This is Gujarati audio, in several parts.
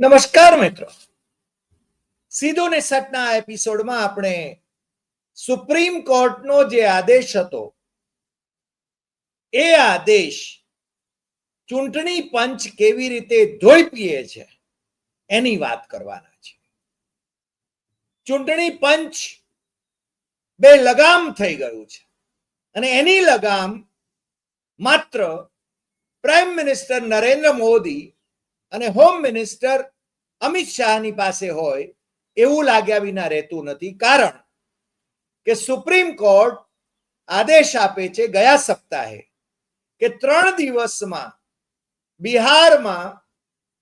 નમસ્કાર મિત્રો. સીધો ને સટના એપિસોડમાં આપણે સુપ્રીમ કોર્ટનો જે આદેશ હતો, એ આદેશ ચૂંટણી પંચ કેવી રીતે ધોઈ પીએ છે એની વાત કરવાના છે. ચૂંટણી પંચ બે લગામ થઈ ગયું છે અને એની લગામ માત્ર પ્રાઇમ મિનિસ્ટર નરેન્દ્ર મોદી અને હોમ મિનિસ્ટર અમિત શાહની પાસે હોય એવું લાગ્યા વિના રહેતું નથી. કારણ કે સુપ્રીમ કોર્ટ આદેશ આપે છે ગયા સપ્તાહે કે ત્રણ દિવસમાં બિહારમાં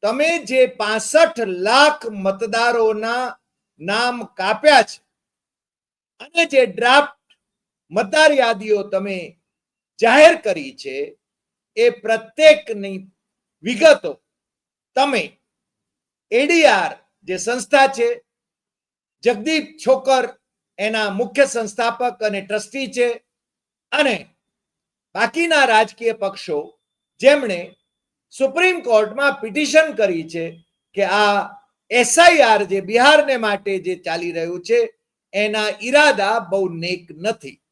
તમે જે પાસઠ લાખ મતદારોના નામ કાપ્યા છે અને જે ડ્રાફ્ટ મતદાર યાદીઓ તમે જાહેર કરી છે એ પ્રત્યેકની વિગતો તમે એડીઆર જે સંસ્થા છે, જગદીપ છોકર એના મુખ્ય સંસ્થાપક અને ટ્રસ્ટી છે અને બાકીના રાજકીય પક્ષો જેમણે સુપ્રીમ કોર્ટમાં પિટિશન કરી છે કે આ એસઆઈઆર જે બિહારને માટે જે ચાલી રહ્યું છે, એના ઈરાદા બહુ નેક નથી.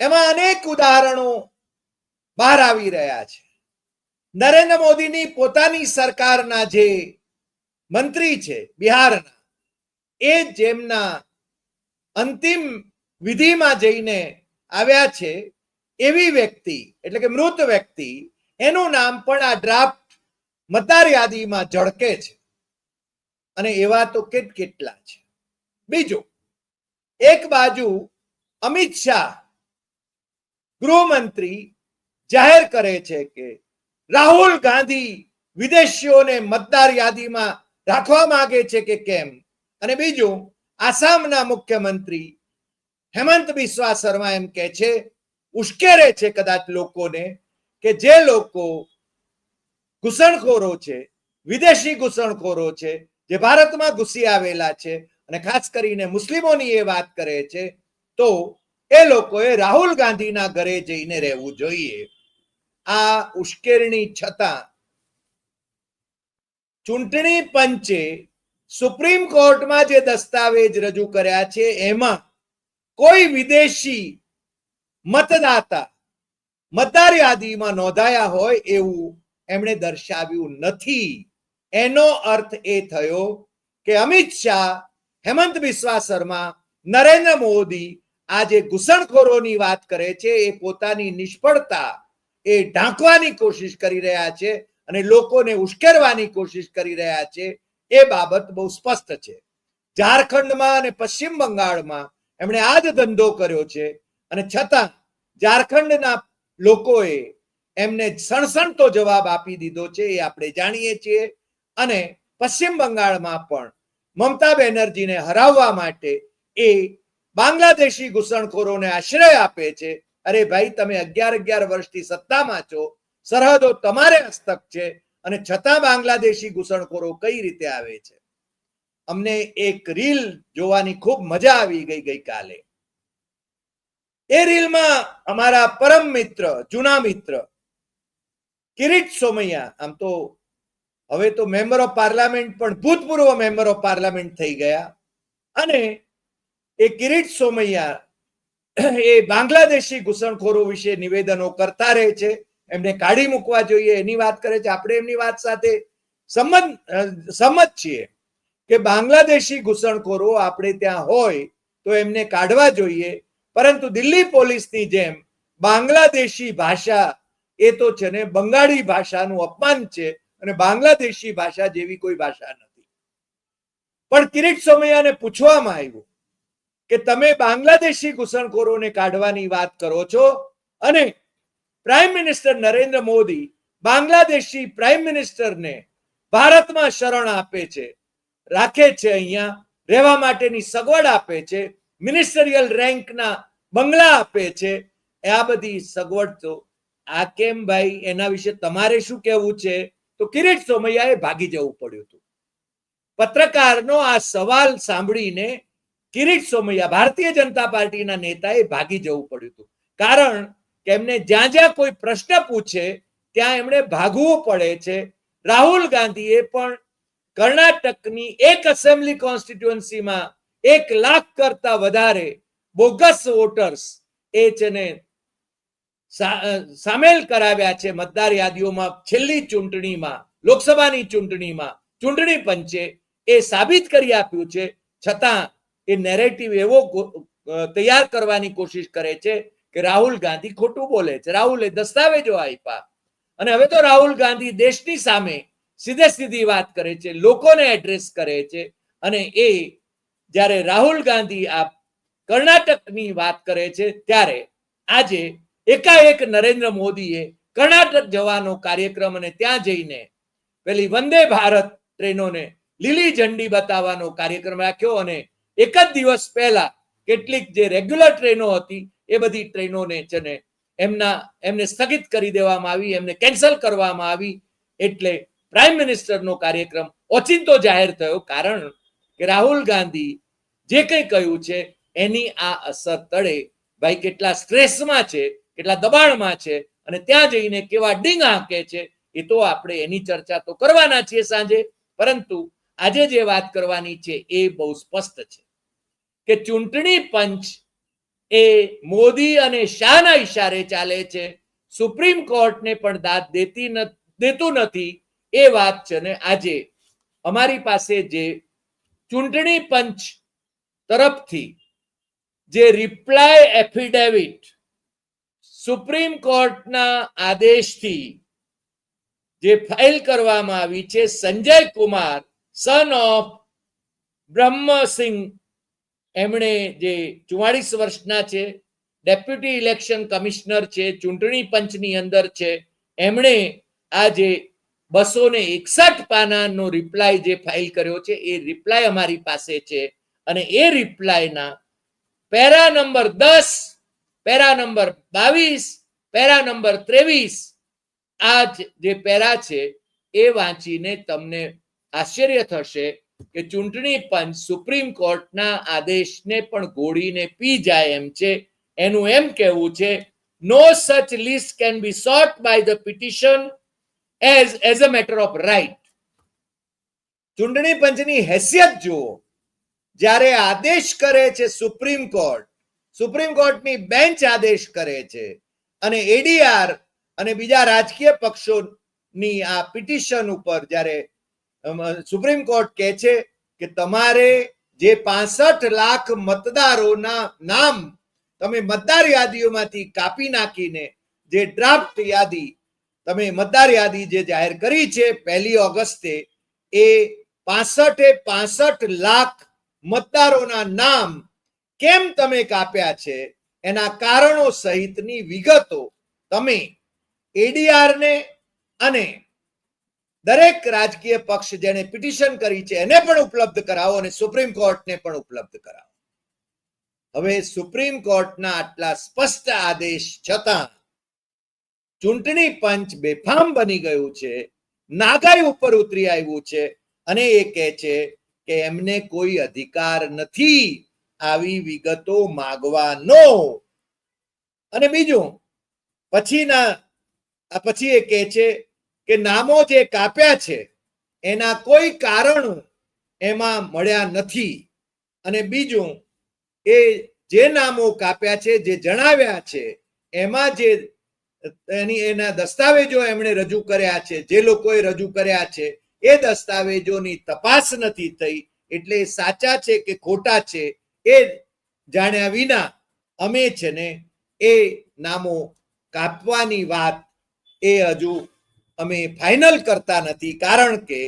એમાં અનેક ઉદાહરણો બહાર આવી રહ્યા છે. નરેન્દ્ર મોદીની પોતાની સરકારના જે મંત્રી છે, બિહારના, એ જેમના અંતિમ વિધિમાં જઈને આવ્યા છે, એવી વ્યક્તિ, એટલે કે મૃત વ્યક્તિ, એનું નામ પણ આ ડ્રાફ્ટ મતદાર યાદીમાં ઝળકે છે. અને એવા તો કેટ કેટલા છે. બીજું, એક બાજુ અમિત શાહ ગૃહમંત્રી જાહેર કરે છે કે રાહુલ ગાંધી વિદેશીઓને મતદાર યાદીમાં રાખવા માંગે છે કે કેમ? અને બીજું, આસામના મુખ્યમંત્રી હેમંત બિસ્વા શર્મા એમ કે છે, ઉશ્કેરે છે કદાચ લોકોને કે જે લોકો ઘૂસણખોરો છે, વિદેશી ઘૂસણખોરો છે, જે ભારતમાં ઘૂસી આવેલા છે અને ખાસ કરીને મુસ્લિમોની એ વાત કરે છે, તો એ લોકોએ રાહુલ ગાંધીના ઘરે જઈને રહેવું જોઈએ. આ ઉશ્કેરણી છતાં ચૂંટણી પંચે સુપ્રીમ કોર્ટમાં જે દસ્તાવેજ રજૂ કર્યા છે, એમાં કોઈ વિદેશી મતદાતા મતદાર યાદીમાં નોંધાયા હોય એવું એમણે દર્શાવ્યું નથી. એનો અર્થ એ થયો કે અમિત શાહ, હેમંત બિસ્વા શર્મા, નરેન્દ્ર મોદી આ જે ઘૂસણખોરોની વાત કરે છે. એ પોતાની નિષ્ફળતા એ ઢાંકવાની કોશિશ કરી રહ્યા છે અને લોકોને ઉશ્કેરવાની કોશિશ કરી રહ્યા છે, એ બાબત બહુ સ્પષ્ટ છે. ઝારખંડમાં અને પશ્ચિમ બંગાળમાં એમણે આ જ ધંધો કર્યો છે અને છતાં ઝારખંડના લોકોએ એમને સણસણતો જવાબ આપી દીધો છે, એ આપણે જાણીએ છીએ. અને પશ્ચિમ બંગાળમાં પણ મમતા બેનર્જીને હરાવવા માટે એ બાંગ્લાદેશી ઘૂસણખોરોને આશ્રય આપે છે અરે ભાઈ, તમે અગિયાર અગિયાર વર્ષથી સત્તામાં છો. સરહદો તમારે હસ્તક છે અને છતાં બાંગ્લાદેશી ઘૂસણખોરો કઈ રીતે આવે છે? અમને એક રીલ જોવાની ખૂબ મજા આવી ગઈ ગઈકાલે. એ રીલમાં અમારા પરમ મિત્ર, જૂના મિત્ર, કિરીટ સોમૈયા, આમ તો હવે તો મેમ્બર ઓફ પાર્લામેન્ટ, પણ ભૂતપૂર્વ મેમ્બર ઓફ પાર્લામેન્ટ થઈ ગયા. અને એ કિરીટ સોમૈયા એ બાંગ્લાદેશી ઘૂસણખોરો વિશે નિવેદનો કરતા રહે છે. એમને કાઢી મૂકવા જોઈએ. એની વાત કરે છે. આપણે એમની વાત સાથે સંમત સંમત છીએ કે બાંગ્લાદેશી ઘૂસણખોરો આપણે ત્યાં હોય તો એમને કાઢવા જોઈએ. પરંતુ દિલ્હી પોલીસની જેમ બાંગ્લાદેશી ભાષા એ તો છે ને બંગાળી ભાષાનું અપમાન છે અને બાંગ્લાદેશી ભાષા જેવી કોઈ ભાષા નથી. પણ કિરીટ સોમૈયાને પૂછવામાં આવ્યું કે તમે બાંગ્લાદેશી ઘૂસણખોરોને કાઢવાની વાત કરો છો? અને prime minister Narendra Modi Bangladeshi prime મિનિસ્ટરને ભારતમાં શરણ આપે છે, રાખે છે અહીંયા, રહેવા માટેની સગવડ આપે છે, મિનિસ્ટરિયલ રેન્કના બંગલા આપે છે. આ બધી સગવડ તો આ કેમ ભાઈ? એના વિશે તમારે શું કહેવું છે? તો કિરીટ સોમૈયાએ ભાગી જવું પડ્યું હતું. પત્રકારનો આ સવાલ સાંભળીને કિરીટ સોમૈયા ભારતીય જનતા પાર્ટીના નેતાએ ભાગી જવું પડ્યું હતું. કારણ કે એમને જ્યાં જ્યાં કોઈ પ્રશ્ન પૂછે, ત્યાં એમણે ભાગવું પડે છે. રાહુલ ગાંધીએ પણ કર્ણાટકની એક એસેમ્બલી કોન્સ્ટિટ્યુઅન્સીમાં એક લાખ કરતા વધારે બોગસ વોટર્સ એ છે ને સામેલ કરાવ્યા છે મતદાર યાદીઓમાં છેલ્લી ચૂંટણીમાં, લોકસભાની ચૂંટણીમાં, ચૂંટણી પંચે એ સાબિત કરી આપ્યું છે. છતાં એ નેરેટિવ એવો તૈયાર કરવાની કોશિશ કરે છે કે રાહુલ ગાંધી ખોટું બોલે છે. રાહુલે દસ્તાવેજો આપ્યા. અને હવે તો રાહુલ ગાંધી દેશની સામે સીધે સીધી વાત કરે છે, લોકોને એડ્રેસ કરે છે અને એ જ્યારે રાહુલ ગાંધી આ કર્ણાટકની વાત કરે છે ત્યારે આજે એકાએક નરેન્દ્ર મોદીએ કર્ણાટક જવાનો કાર્યક્રમ અને ત્યાં જઈને પેલી વંદે ભારત ટ્રેનોને લીલી ઝંડી બતાવવાનો કાર્યક્રમ રાખ્યો અને એક જ દિવસ પહેલા કેટલીક જે રેગ્યુલર ટ્રેનો હતી, એ બધી ટ્રેનોને છે એમના, એમને સ્થગિત કરી દેવામાં આવી, એમને કેન્સલ કરવામાં આવી, એટલે પ્રાઇમ મિનિસ્ટરનો કાર્યક્રમ ઓચિંતો જાહેર થયો, કારણ કે રાહુલ ગાંધી જે કંઈ કહ્યું છે, એની આ અસર તળે ભાઈ કેટલા સ્ટ્રેસમાં છે, કેટલા દબાણમાં છે, અને ત્યાં જઈને કેવા ડીંગ હાંકે છે, એ તો આપણે એની ચર્ચા તો કરવાના છીએ સાંજે, પરંતુ આજે જે વાત કરવાની છે, એ બહુ સ્પષ્ટ છે. કે ચૂંટણી પંચ એ મોદી અને શાહના ઈશારે ચાલે છે. સુપ્રીમ કોર્ટને પણ દાદ દેતી દેતું નથી. એ વાત છે ને આજે અમારી પાસે જે ચૂંટણી પંચ તરફથી જે રિપ્લાય એફિડેવિટ સુપ્રીમ કોર્ટના આદેશથી જે ફાઇલ કરવામાં આવી છે, સંજય કુમાર સન ઓફ બ્રહ્મસિંહ એમણે જે ચુવાળીસ વર્ષના છે, ડેપ્યુટી ઇલેક્શન કમિશનર છે, ચૂંટણી પંચની અંદર છે, એમણે આ જે બસો ને એકસઠ પાનાનો રિપ્લાય જે ફાઇલ કર્યો છે, એ રિપ્લાય અમારી પાસે છે. અને એ રિપ્લાયના પેરા નંબર દસ, પેરા નંબર બાવીસ, પેરા નંબર ત્રેવીસ, આ જે પેરા છે, એ વાંચીને તમને આશ્ચર્ય થશે કે ચૂંટણી પંચ સુપ્રીમ કોર્ટના આદેશને પણ ગોળીને પી જાય એમ છે. એનું એમ કહેવું છે no such list can be sought by the petition as as a matter of right ચૂંટણી પંચની હેસિયત જુઓ. જ્યારે આદેશ કરે છે સુપ્રીમ કોર્ટ, સુપ્રીમ કોર્ટની બેન્ચ આદેશ કરે છે અને એડીઆર અને બીજા રાજકીય પક્ષોની આ પિટિશન ઉપર જ્યારે સુપ્રીમ કોર્ટ કહે છે કે તમારે જે પાસઠ લાખ મતદારોના નામ તમે મતદાર યાદીઓમાંથી કાપી નાખીને જે ડ્રાફ્ટ યાદી તમે મતદાર યાદી જે જાહેર કરી છે પહેલી ઓગસ્ટે, એ પાસઠે પાસઠ લાખ મતદારોના નામ કેમ તમે કાપ્યા છે? એના કારણો સહિતની વિગતો તમે એડીઆર ને અને દરેક રાજકીય પક્ષ જેને પિટિશન કરી છે, એને પણ ઉપલબ્ધ કરાવો અને સુપ્રીમ કોર્ટને પણ ઉપલબ્ધ કરાવો. હવે સુપ્રીમ કોર્ટના આટલા સ્પષ્ટ આદેશ છતાં ચૂંટણી પંચ બેફામ બની ગયું છે, નાગાઈ ઉપર ઉતરી આવ્યું છે અને એ કહે છે કે એમને કોઈ અધિકાર નથી આવી વિગતો માગવાનો. અને બીજું, પછીના પછી એ કહે છે કે નામો જે કાપ્યા છે, એના કોઈ કારણો એમાં મળ્યા નથી. અને બીજું, એ જે નામો કાપ્યા છે, જે જણાવ્યા છે, એમાં જે એની, એના દસ્તાવેજો એમણે રજૂ કર્યા છે, જે લોકોએ રજૂ કર્યા છે, એ દસ્તાવેજોની તપાસ નથી થઈ, એટલે સાચા છે કે ખોટા છે, એ જાણ્યા વિના અમે છે ને એ નામો કાપવાની વાત એ હજુ અમે ફાઇનલ કરતા નથી, કારણ કે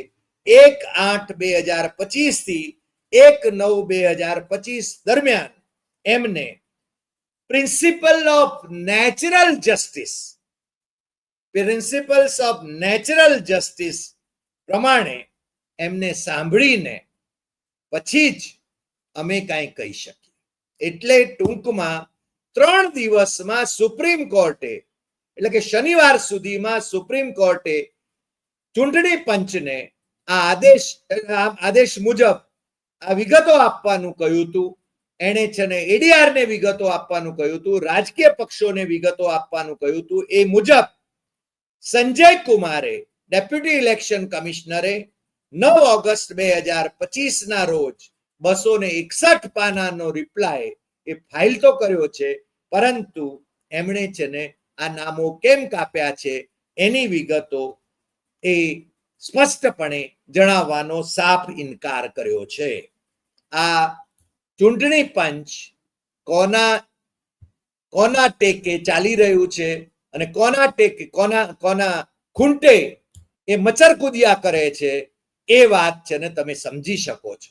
એક આઠ બે હજાર પચીસથી એક નવ બે હજાર પચીસ દરમિયાન એમને principle of natural justice principles of natural justice પ્રમાણે એમને સાંભળીને પછી જ અમે કાંઈ કહી શકીએ. એટલે ટૂંકમાં ત્રણ દિવસમાં સુપ્રીમ કોર્ટે એટલે કે શનિવાર સુધીમાં સુપ્રીમ કોર્ટે ચૂંટણી પંચને આ આદેશ આદેશ મુજબ આ વિગતો આપવાનું કહ્યું હતું. એણે છે ને એડીઆર ને વિગતો આપવાનું કહ્યું હતું. રાજકીય પક્ષોને વિગતો આપવાનું કહ્યું હતું. એ મુજબ સંજય કુમારે ડેપ્યુટી ઇલેક્શન કમિશનરે નવ ઓગસ્ટ બે હજાર પચીસ ના રોજ બસો ને એકસઠ પાનાનો રિપ્લાય એ ફાઇલ તો કર્યો છે. પરંતુ એમણે છે ને આ નામો કેમ કાપ્યા છે? એની વિગતો એ સ્પષ્ટપણે જણાવવાનો સાફ ઇનકાર કર્યો છે. આ ચૂંટણી પંચ કોના કોના ટેકે ચાલી રહ્યું છે અને કોના ટેકે, કોના કોના ખૂંટે એ મચર કૂદિયા કરે છે એ વાત છે ને તમે સમજી શકો છો.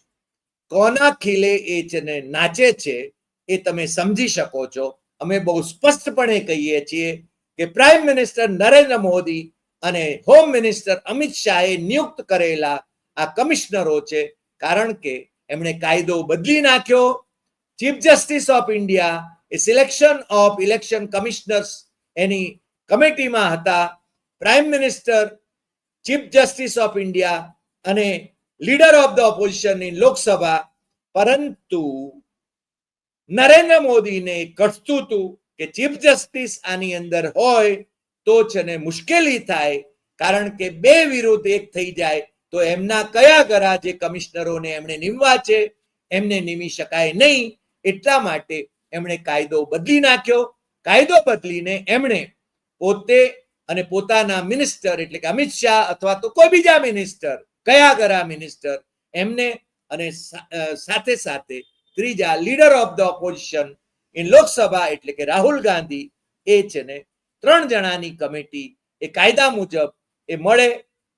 કોના ખીલે એ છે ને નાચે છે એ તમે સમજી શકો છો. અમે બહુ સ્પષ્ટપણે કહીએ છીએ કે પ્રાઇમ મિનિસ્ટર નરેન્દ્ર મોદી અને હોમ મિનિસ્ટર અમિત શાહે નિયુક્ત કરેલા આ કમિશનરો છે. કારણ કે એમણે કાયદો બદલી નાખ્યો. ચીફ જસ્ટિસ ઓફ ઇન્ડિયા એ સિલેક્શન ઓફ ઇલેક્શન કમિશનર્સ એની કમિટીમાં હતા. Prime minister chief justice of India અને leader of the opposition in Lok Sabha. પરંતુ નરેન્દ્ર મોદીને ઘટતું હતું કે ચીફ જસ્ટિસ આની અંદર હોય તો જ એને મુશ્કેલી થાય, કારણ કે બે વિરુદ્ધ એક થઈ જાય, તો એમના કયા ગરા જે કમિશનરોને એમણે નિમવા છે, એમને નિમી શકાય નહીં. એટલા માટે એમણે કાયદો બદલી નાખ્યો. કાયદો બદલીને એમણે પોતે અને પોતાના મિનિસ્ટર એટલે કે અમિત શાહ અથવા તો કોઈ બીજા મિનિસ્ટર, કયા ગરા મિનિસ્ટર, એમને અને સાથે સાથે ત્રીજા leader of the opposition in Lok Sabha એટલે કે રાહુલ ગાંધી, એ છે ને ત્રણ જણાની કમિટી, એ કાયદા મુજબ એ મળે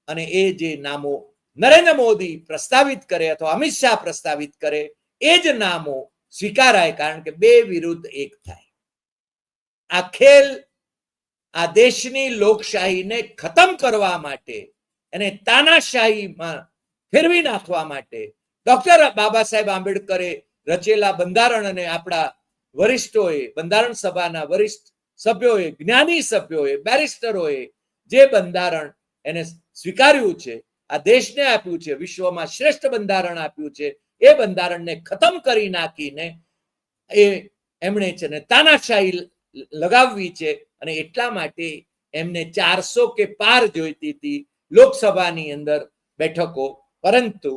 અને એ જે નામો નરેન્દ્ર મોદી પ્રસ્તાવિત કરે અથવા અમિત શાહ પ્રસ્તાવિત કરે, એ જ નામો સ્વીકારાય કારણ કે બે વિરુદ્ધ એક થાય. આ ખેલ આ દેશની લોકશાહીને ખતમ કરવા માટે અને તાનાશાહીમાં ફેરવી નાખવા માટે ડોક્ટર બાબા સાહેબ આંબેડકરે રચેલા બંધારણ અને આપણા વરિષ્ઠોએ, બંધારણ સભાના વરિષ્ઠ સભ્યોએ, જ્ઞાની સભ્યોએ, બેરિસ્ટરોએ જે બંધારણ એને સ્વીકાર્યું છે, આ દેશને આપ્યું છે, વિશ્વમાં શ્રેષ્ઠ બંધારણ આપ્યું છે, એ બંધારણને ખતમ કરી નાખીને એ એમણે છે ને તાનાશાહી લગાવવી છે અને એટલા માટે એમને ચારસો કે પાર જોઈતી હતી લોકસભાની અંદર બેઠકો. પરંતુ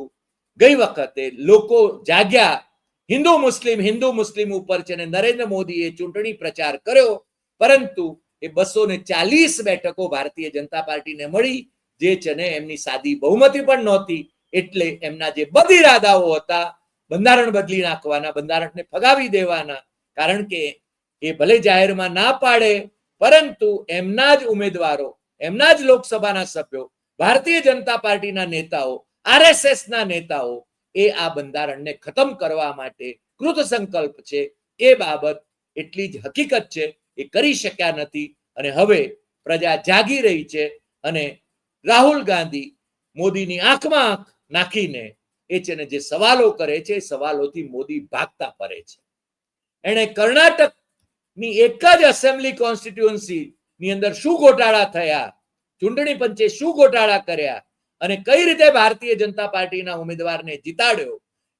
ગઈ વખતે લોકો જાગ્યા હિન્દુ મુસ્લિમ હિન્દુ મુસ્લિમ ઉપર છે અને નરેન્દ્ર મોદીએ ચૂંટણી પ્રચાર કર્યો. પરંતુ એ બસો ને ચાલીસ બેઠકો ભારતીય જનતા પાર્ટીને મળી, જે છે એમની સાદી બહુમતી પણ નહોતી. એટલે એમના જે બધી ઇરાદાઓ હતા, બંધારણ બદલી નાખવાના, બંધારણને ફગાવી દેવાના, કારણ કે એ ભલે જાહેરમાં ના પાડે, પરંતુ એમના જ ઉમેદવારો, એમના જ લોકસભાના સભ્યો, ભારતીય જનતા પાર્ટીના નેતાઓ આરએસએસ ના નેતાઓ એ આ બંધારણને ખતમ કરવા માટે કૃત સંકલ્પ છે. એ બાબત એટલી જ હકીકત છે. એ કરી શક્યા નથી અને હવે પ્રજા જાગી રહી છે અને રાહુલ ગાંધી મોદીની આંખમાં આંખ નાખીને એ છે ને જે સવાલો કરે છે, એ સવાલોથી મોદી ભાગતા ફરે છે. એણે કર્ણાટકની એક જ એસેમ્બલી કોન્સ્ટિટ્યુઅન્સી ની અંદર શું ગોટાળા થયા? ચૂંટણી પંચે શું ગોટાળા કર્યા? અને કઈ રીતે ભારતીય જનતા પાર્ટીના ઉમેદવારને જીતાડ્યો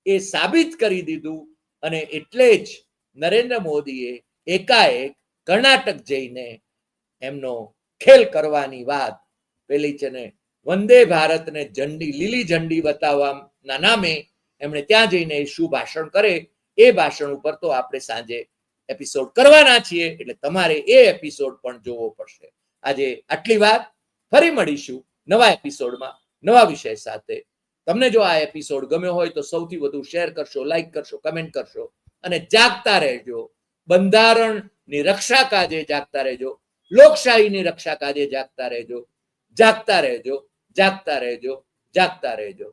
એ સાબિત કરી દીધું અને એટલે જ નરેન્દ્ર મોદીએ એકાએક કર્ણાટક જઈને એમનો ખેલ કરવાની વાત પેલી છે ને વંદે ભારતને ઝંડી, લીલી ઝંડી બતાવવાના નામે એમણે ત્યાં જઈને શું ભાષણ કરે. એ ભાષણ ઉપર તો આપણે સાંજે એપિસોડ કરવાના છીએ, એટલે તમારે એ એપિસોડ પણ જોવો પડશે. આજે આટલી વાત. ફરી મળીશું નવા એપિસોડમાં નવા વિષય સાથે. તમને જો આ એપિસોડ ગમ્યો હોય તો સૌથી વધુ શેર કરશો લાઈક કરશો કમેન્ટ કરશો અને જાગતા રહેજો. બંધારણની રક્ષા કાજે જાગતા રહેજો. લોકશાહીની રક્ષા કાજે જાગતા રહેજો. જાગતા રહેજો જાગતા રહેજો જાગતા રહેજો.